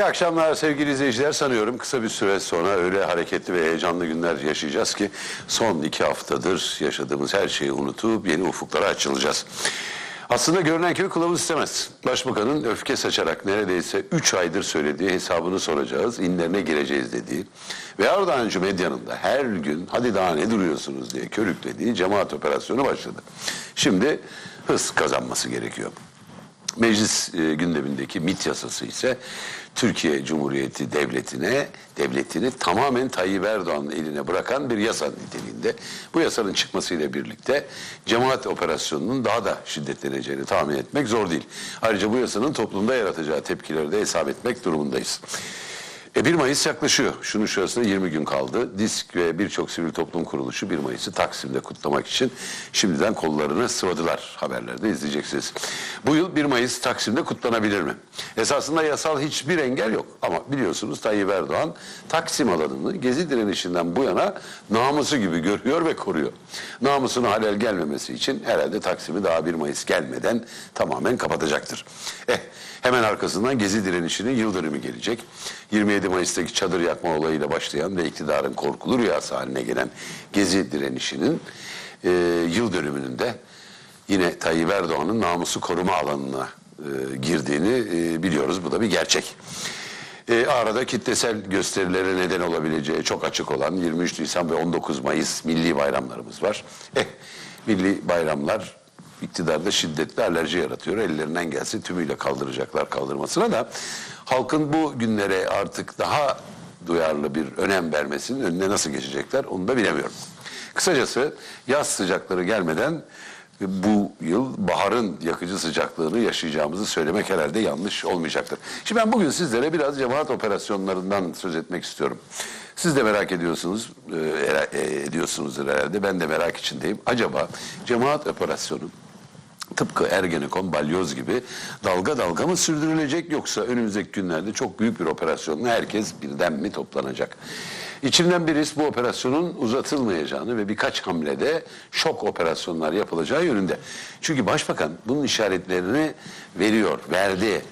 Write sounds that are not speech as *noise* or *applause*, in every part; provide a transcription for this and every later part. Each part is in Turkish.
İyi akşamlar sevgili izleyiciler. Sanıyorum kısa bir süre sonra öyle hareketli ve heyecanlı günler yaşayacağız ki son iki haftadır yaşadığımız her şeyi unutup yeni ufuklara açılacağız. Aslında görünen köy kılavuz istemez. Başbakanın öfke saçarak neredeyse 3 aydır söylediği hesabını soracağız, inlerine gireceğiz dediği ve Erdoğancı medyanın da her gün hadi daha ne duruyorsunuz diye körüklediği cemaat operasyonu başladı. Şimdi hız kazanması gerekiyor. Meclis e, gündemindeki MIT yasası ise Türkiye Cumhuriyeti Devleti'ne devletini tamamen Tayyip Erdoğan'ın eline bırakan bir yasa niteliğinde. Bu yasanın çıkmasıyla birlikte cemaat operasyonunun daha da şiddetleneceğini tahmin etmek zor değil. Ayrıca bu yasanın toplumda yaratacağı tepkileri de hesap etmek durumundayız. E 1 Mayıs yaklaşıyor. Şunun şurasına 20 gün kaldı. Disk ve birçok sivil toplum kuruluşu 1 Mayıs'ı Taksim'de kutlamak için şimdiden kollarını sıvadılar. Haberlerde izleyeceksiniz. Bu yıl 1 Mayıs Taksim'de kutlanabilir mi? Esasında yasal hiçbir engel yok. Ama biliyorsunuz Tayyip Erdoğan Taksim alanını gezi direnişinden bu yana namusu gibi görüyor ve koruyor. Namusuna halel gelmemesi için herhalde Taksim'i daha 1 Mayıs gelmeden tamamen kapatacaktır. Eh Hemen arkasından Gezi direnişinin yıl dönümü gelecek. 27 Mayıs'taki çadır yakma olayıyla başlayan ve iktidarın korkulu rüyası haline gelen Gezi direnişinin e, yıl dönümünün de yine Tayyip Erdoğan'ın namusu koruma alanına e, girdiğini e, biliyoruz. Bu da bir gerçek. E, arada kitlesel gösterilere neden olabileceği çok açık olan 23 Nisan ve 19 Mayıs milli bayramlarımız var. Eh, milli bayramlar iktidarda şiddetli alerji yaratıyor. Ellerinden gelse tümüyle kaldıracaklar kaldırmasına da halkın bu günlere artık daha duyarlı bir önem vermesinin önüne nasıl geçecekler onu da bilemiyorum. Kısacası yaz sıcakları gelmeden bu yıl baharın yakıcı sıcaklığını yaşayacağımızı söylemek herhalde yanlış olmayacaktır. Şimdi ben bugün sizlere biraz cemaat operasyonlarından söz etmek istiyorum. Siz de merak ediyorsunuz, e, e, ediyorsunuzdur herhalde. Ben de merak içindeyim. Acaba cemaat operasyonu tıpkı Ergenekon, Balyoz gibi dalga dalga mı sürdürülecek yoksa önümüzdeki günlerde çok büyük bir operasyonla herkes birden mi toplanacak? İçimden bir his bu operasyonun uzatılmayacağını ve birkaç hamlede şok operasyonlar yapılacağı yönünde. Çünkü başbakan bunun işaretlerini veriyor, verdi.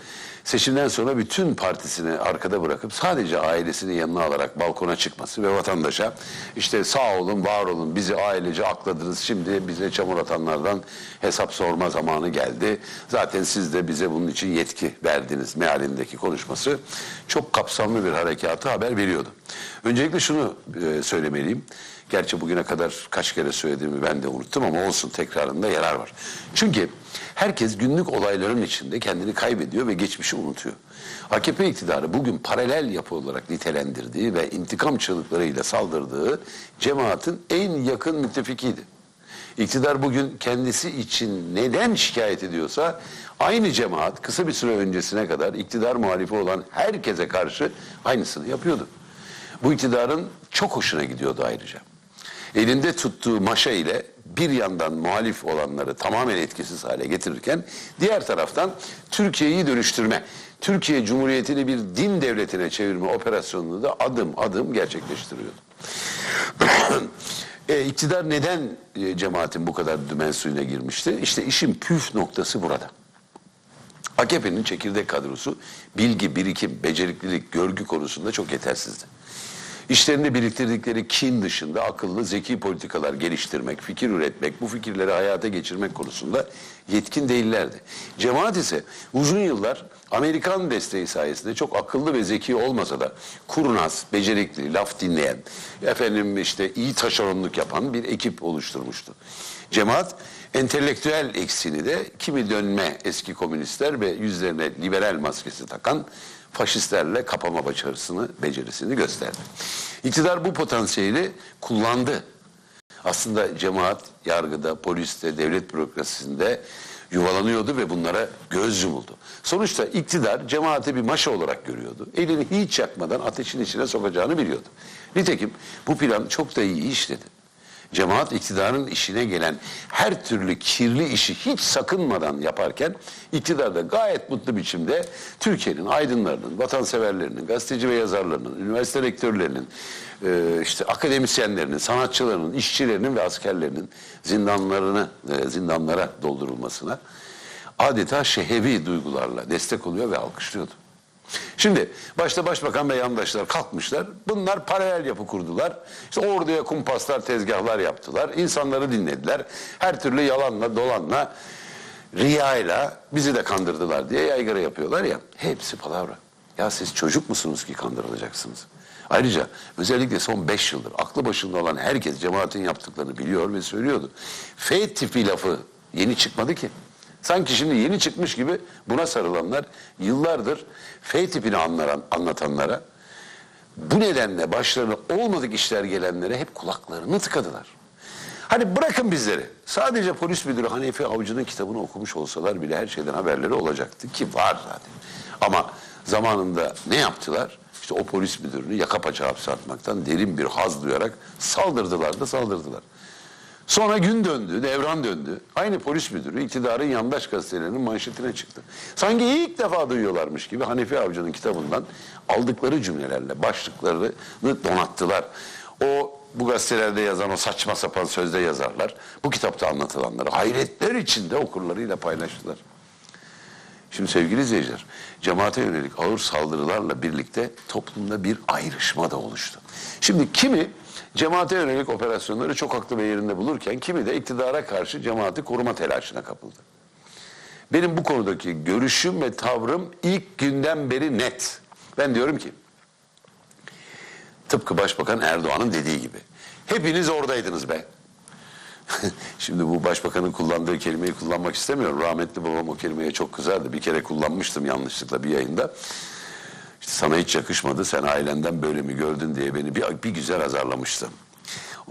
Seçimden sonra bütün partisini arkada bırakıp sadece ailesini yanına alarak balkona çıkması ve vatandaşa işte sağ olun var olun bizi ailece akladınız şimdi bize çamur atanlardan hesap sorma zamanı geldi. Zaten siz de bize bunun için yetki verdiniz mealindeki konuşması çok kapsamlı bir harekatı haber veriyordu. Öncelikle şunu e, söylemeliyim. Gerçi bugüne kadar kaç kere söylediğimi ben de unuttum ama olsun tekrarında yarar var. Çünkü herkes günlük olayların içinde kendini kaybediyor ve geçmişi unutuyor. AKP iktidarı bugün paralel yapı olarak nitelendirdiği ve intikam çığlıklarıyla saldırdığı cemaatin en yakın müttefikiydi. İktidar bugün kendisi için neden şikayet ediyorsa aynı cemaat kısa bir süre öncesine kadar iktidar muhalifi olan herkese karşı aynısını yapıyordu. Bu iktidarın çok hoşuna gidiyordu ayrıca. Elinde tuttuğu maşa ile bir yandan muhalif olanları tamamen etkisiz hale getirirken diğer taraftan Türkiye'yi dönüştürme, Türkiye Cumhuriyeti'ni bir din devletine çevirme operasyonunu da adım adım gerçekleştiriyordu. *clears throat* e, iktidar neden e, cemaatin bu kadar dümen suyuna girmişti? İşte işin püf noktası burada. AKP'nin çekirdek kadrosu bilgi, birikim, beceriklilik, görgü konusunda çok yetersizdi. İşlerinde biriktirdikleri kin dışında akıllı, zeki politikalar geliştirmek, fikir üretmek, bu fikirleri hayata geçirmek konusunda yetkin değillerdi. Cemaat ise uzun yıllar Amerikan desteği sayesinde çok akıllı ve zeki olmasa da kurnaz, becerikli, laf dinleyen, efendim işte iyi taşeronluk yapan bir ekip oluşturmuştu. Cemaat entelektüel eksiğini de kimi dönme eski komünistler ve yüzlerine liberal maskesi takan faşistlerle kapama başarısını, becerisini gösterdi. İktidar bu potansiyeli kullandı. Aslında cemaat yargıda, poliste, devlet bürokrasisinde yuvalanıyordu ve bunlara göz yumuldu. Sonuçta iktidar cemaati bir maşa olarak görüyordu. Elini hiç yakmadan ateşin içine sokacağını biliyordu. Nitekim bu plan çok da iyi işledi. Cemaat iktidarın işine gelen her türlü kirli işi hiç sakınmadan yaparken iktidar da gayet mutlu biçimde Türkiye'nin aydınlarının, vatanseverlerinin, gazeteci ve yazarlarının, üniversite rektörlerinin, e, işte akademisyenlerinin, sanatçılarının, işçilerinin ve askerlerinin zindanlarını e, zindanlara doldurulmasına adeta şehevi duygularla destek oluyor ve alkışlıyordu. Şimdi başta başbakan ve yandaşlar kalkmışlar. Bunlar paralel yapı kurdular. İşte orduya kumpaslar, tezgahlar yaptılar. İnsanları dinlediler. Her türlü yalanla, dolanla, riyayla bizi de kandırdılar diye yaygara yapıyorlar ya. Hepsi palavra. Ya siz çocuk musunuz ki kandırılacaksınız? Ayrıca özellikle son beş yıldır aklı başında olan herkes cemaatin yaptıklarını biliyor ve söylüyordu. F tipi lafı yeni çıkmadı ki. Sanki şimdi yeni çıkmış gibi buna sarılanlar yıllardır F tipini anlaran, anlatanlara bu nedenle başlarına olmadık işler gelenlere hep kulaklarını tıkadılar. Hani bırakın bizleri. Sadece polis müdürü Hanefi Avcı'nın kitabını okumuş olsalar bile her şeyden haberleri olacaktı ki var zaten. Ama zamanında ne yaptılar? İşte o polis müdürünü yaka paça hapse atmaktan derin bir haz duyarak saldırdılar da saldırdılar. Sonra gün döndü, devran döndü. Aynı polis müdürü iktidarın yandaş gazetelerinin manşetine çıktı. Sanki ilk defa duyuyorlarmış gibi Hanefi Avcı'nın kitabından aldıkları cümlelerle başlıklarını donattılar. O bu gazetelerde yazan o saçma sapan sözde yazarlar bu kitapta anlatılanları hayretler içinde okurlarıyla paylaştılar. Şimdi sevgili izleyiciler, cemaate yönelik ağır saldırılarla birlikte toplumda bir ayrışma da oluştu. Şimdi kimi cemaate yönelik operasyonları çok haklı ve yerinde bulurken kimi de iktidara karşı cemaati koruma telaşına kapıldı. Benim bu konudaki görüşüm ve tavrım ilk günden beri net. Ben diyorum ki tıpkı Başbakan Erdoğan'ın dediği gibi hepiniz oradaydınız be. *laughs* Şimdi bu başbakanın kullandığı kelimeyi kullanmak istemiyorum. Rahmetli babam o kelimeye çok kızardı. Bir kere kullanmıştım yanlışlıkla bir yayında. İşte sana hiç yakışmadı. Sen ailenden böyle mi gördün diye beni bir, bir güzel azarlamıştı.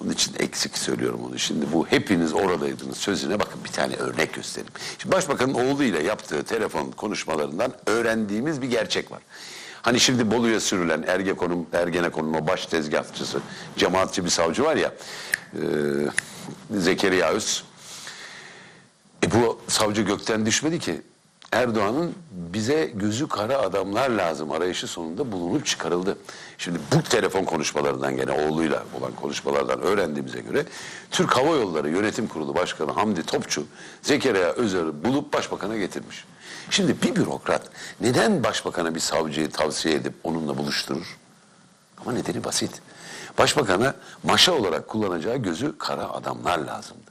Onun için eksik söylüyorum onu. Şimdi bu hepiniz oradaydınız sözüne bakın bir tane örnek göstereyim. Şimdi başbakanın oğluyla yaptığı telefon konuşmalarından öğrendiğimiz bir gerçek var. Hani şimdi Bolu'ya sürülen Ergekon'un, Ergenekon'un o baş tezgahçısı, cemaatçi bir savcı var ya, e, Zekeriya Öz. E bu savcı gökten düşmedi ki. Erdoğan'ın bize gözü kara adamlar lazım arayışı sonunda bulunup çıkarıldı. Şimdi bu telefon konuşmalarından gene oğluyla olan konuşmalardan öğrendiğimize göre Türk Hava Yolları Yönetim Kurulu Başkanı Hamdi Topçu Zekeriya Özer'i bulup başbakana getirmiş. Şimdi bir bürokrat neden başbakana bir savcıyı tavsiye edip onunla buluşturur? Ama nedeni basit. Başbakana maşa olarak kullanacağı gözü kara adamlar lazımdı.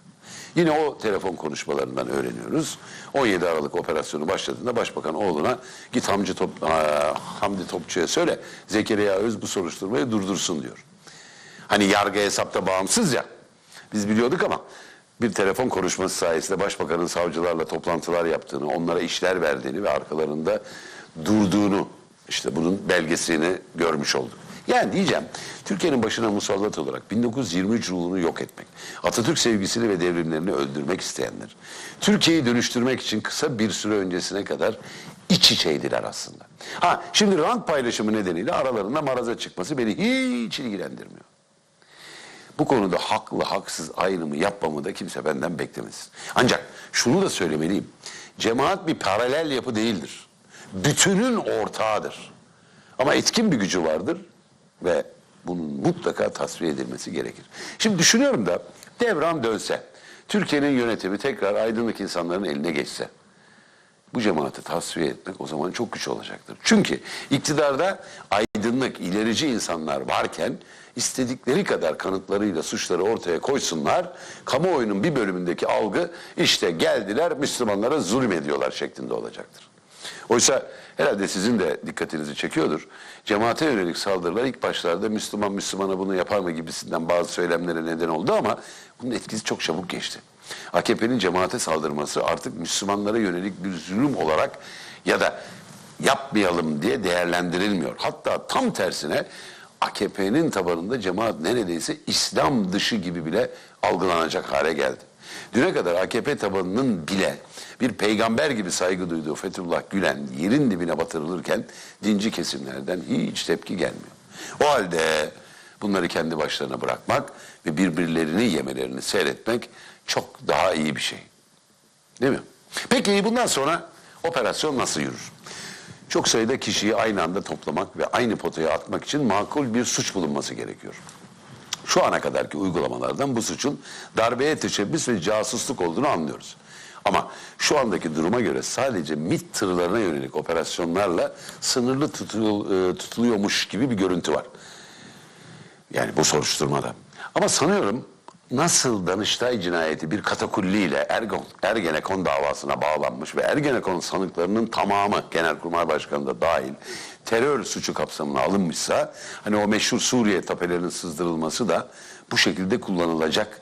Yine o telefon konuşmalarından öğreniyoruz. 17 Aralık operasyonu başladığında başbakan oğluna git Hamdi, Top, Aa, Hamdi Topçu'ya söyle Zekeriya Öz bu soruşturmayı durdursun diyor. Hani yargı hesapta bağımsız ya. Biz biliyorduk ama bir telefon konuşması sayesinde başbakanın savcılarla toplantılar yaptığını, onlara işler verdiğini ve arkalarında durduğunu işte bunun belgesini görmüş olduk. Yani diyeceğim Türkiye'nin başına musallat olarak 1923 ruhunu yok etmek, Atatürk sevgisini ve devrimlerini öldürmek isteyenler, Türkiye'yi dönüştürmek için kısa bir süre öncesine kadar iç içeydiler aslında. Ha şimdi rant paylaşımı nedeniyle aralarında maraza çıkması beni hiç ilgilendirmiyor. Bu konuda haklı haksız ayrımı yapmamı da kimse benden beklemesin. Ancak şunu da söylemeliyim. Cemaat bir paralel yapı değildir. Bütünün ortağıdır. Ama etkin bir gücü vardır ve bunun mutlaka tasfiye edilmesi gerekir. Şimdi düşünüyorum da devran dönse, Türkiye'nin yönetimi tekrar aydınlık insanların eline geçse, bu cemaati tasfiye etmek o zaman çok güç olacaktır. Çünkü iktidarda aydınlık, ilerici insanlar varken istedikleri kadar kanıtlarıyla suçları ortaya koysunlar. Kamuoyunun bir bölümündeki algı işte geldiler Müslümanlara zulüm ediyorlar şeklinde olacaktır. Oysa herhalde sizin de dikkatinizi çekiyordur. Cemaate yönelik saldırılar ilk başlarda Müslüman Müslümana bunu yapar mı gibisinden bazı söylemlere neden oldu ama bunun etkisi çok çabuk geçti. AKP'nin cemaate saldırması artık Müslümanlara yönelik bir zulüm olarak ya da yapmayalım diye değerlendirilmiyor. Hatta tam tersine AKP'nin tabanında cemaat neredeyse İslam dışı gibi bile algılanacak hale geldi. Düne kadar AKP tabanının bile bir peygamber gibi saygı duyduğu Fethullah Gülen yerin dibine batırılırken dinci kesimlerden hiç tepki gelmiyor. O halde bunları kendi başlarına bırakmak ve birbirlerini yemelerini seyretmek çok daha iyi bir şey. Değil mi? Peki bundan sonra operasyon nasıl yürür? Çok sayıda kişiyi aynı anda toplamak ve aynı potaya atmak için makul bir suç bulunması gerekiyor. Şu ana kadarki uygulamalardan bu suçun darbeye teşebbüs ve casusluk olduğunu anlıyoruz. Ama şu andaki duruma göre sadece MİT tırlarına yönelik operasyonlarla sınırlı tutul- e, tutuluyormuş gibi bir görüntü var. Yani bu soruşturmada. Ama sanıyorum nasıl Danıştay cinayeti bir katakulliyle Ergon, Ergenekon davasına bağlanmış ve Ergenekon sanıklarının tamamı Genelkurmay Başkanı da dahil terör suçu kapsamına alınmışsa hani o meşhur Suriye tapelerinin sızdırılması da bu şekilde kullanılacak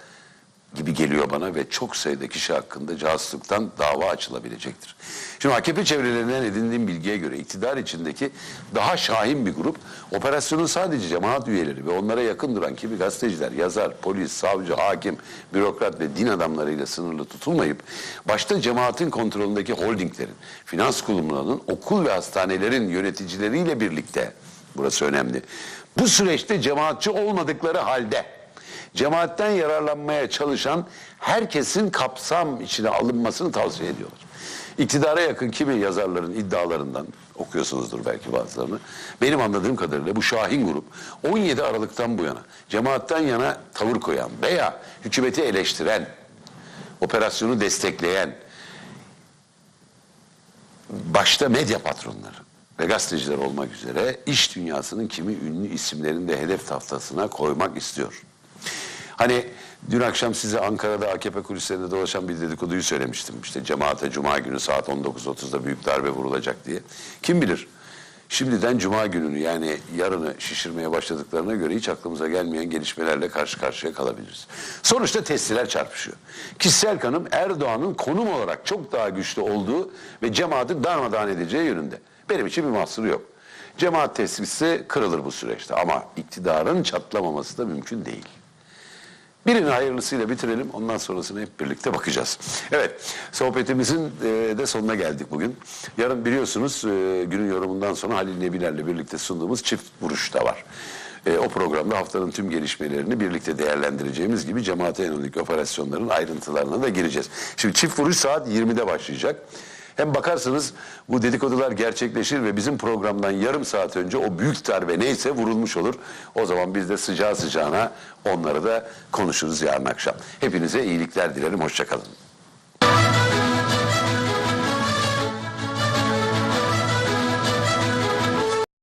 gibi geliyor bana ve çok sayıda kişi hakkında casusluktan dava açılabilecektir. Şimdi AKP çevrelerinden edindiğim bilgiye göre iktidar içindeki daha şahin bir grup operasyonun sadece cemaat üyeleri ve onlara yakın duran kimi gazeteciler, yazar, polis, savcı, hakim, bürokrat ve din adamlarıyla sınırlı tutulmayıp başta cemaatin kontrolündeki holdinglerin, finans kurumlarının, okul ve hastanelerin yöneticileriyle birlikte burası önemli. Bu süreçte cemaatçi olmadıkları halde cemaatten yararlanmaya çalışan herkesin kapsam içine alınmasını tavsiye ediyorlar. İktidara yakın kimi yazarların iddialarından okuyorsunuzdur belki bazılarını. Benim anladığım kadarıyla bu Şahin grup 17 Aralık'tan bu yana cemaatten yana tavır koyan veya hükümeti eleştiren, operasyonu destekleyen başta medya patronları ve gazeteciler olmak üzere iş dünyasının kimi ünlü isimlerini de hedef tahtasına koymak istiyor. Hani dün akşam size Ankara'da AKP kulislerinde dolaşan bir dedikoduyu söylemiştim. İşte cemaate cuma günü saat 19.30'da büyük darbe vurulacak diye. Kim bilir şimdiden cuma gününü yani yarını şişirmeye başladıklarına göre hiç aklımıza gelmeyen gelişmelerle karşı karşıya kalabiliriz. Sonuçta testiler çarpışıyor. Kişisel kanım Erdoğan'ın konum olarak çok daha güçlü olduğu ve cemaati darmadağın edeceği yönünde. Benim için bir mahsuru yok. Cemaat tespitse kırılır bu süreçte ama iktidarın çatlamaması da mümkün değil. Birini hayırlısıyla bitirelim. Ondan sonrasına hep birlikte bakacağız. Evet, sohbetimizin e, de sonuna geldik bugün. Yarın biliyorsunuz e, günün yorumundan sonra Halil Nebiler'le birlikte sunduğumuz çift vuruş da var. E, o programda haftanın tüm gelişmelerini birlikte değerlendireceğimiz gibi cemaate yönelik operasyonların ayrıntılarına da gireceğiz. Şimdi çift vuruş saat 20'de başlayacak. Hem bakarsanız bu dedikodular gerçekleşir ve bizim programdan yarım saat önce o büyük darbe neyse vurulmuş olur. O zaman biz de sıcağı sıcağına onları da konuşuruz yarın akşam. Hepinize iyilikler dilerim. Hoşçakalın.